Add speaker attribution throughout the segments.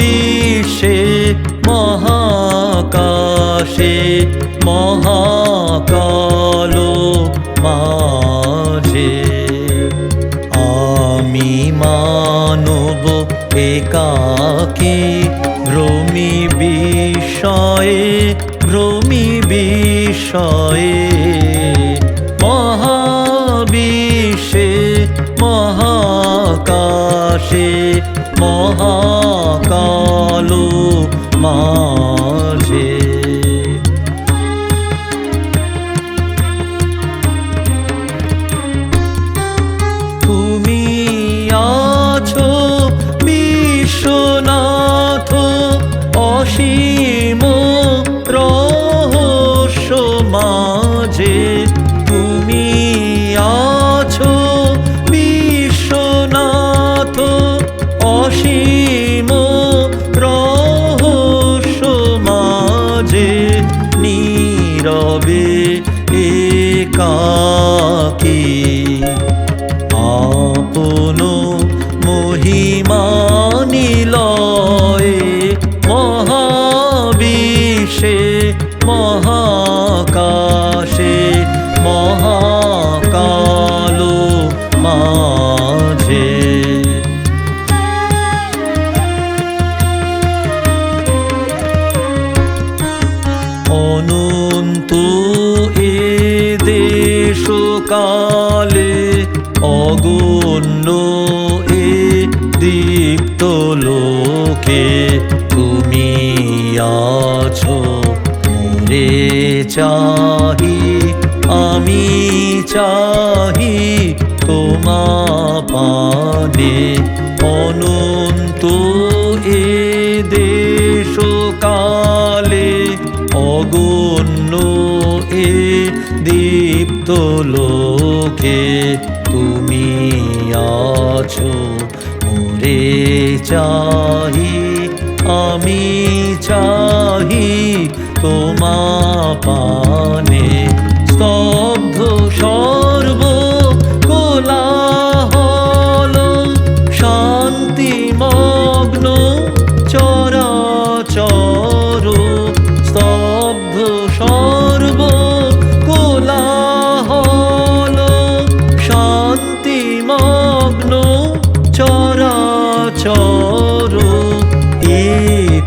Speaker 1: মহাবিশ্বে মহাকাশে মহাকাল মাঝে। আমি মানব একাকে ভ্রমি বিষয়ে ভ্রমি বিষয়ে মহাবিশ্বে মহাকাশে মহাকালো মাঝে। অসীম রহস্য মাঝে তুমি আছো বিশ্বনাথ অসীম রহস্য মাঝে নীরবে একাকী দেশকালে অগণ্য এ দীপ্ত লোকে তুমি আছো মোরে চাহি আমি চাহি তোমা পানে অনন্ত লোকে তুমি আছো মোরে চাহি আমি চাহি তোমা পানে।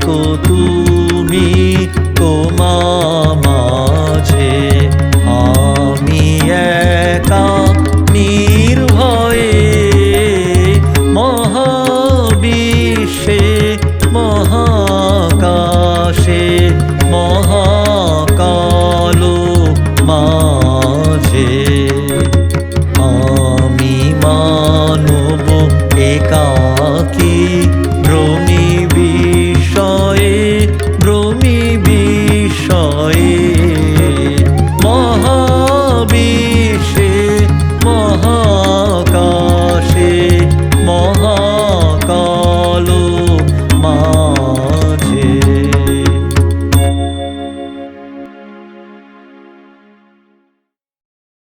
Speaker 1: থাকো তুমি তোমা মাঝে। আমি একা নির্ভয়ে মহাবিশ্বে মহাকাশে মহা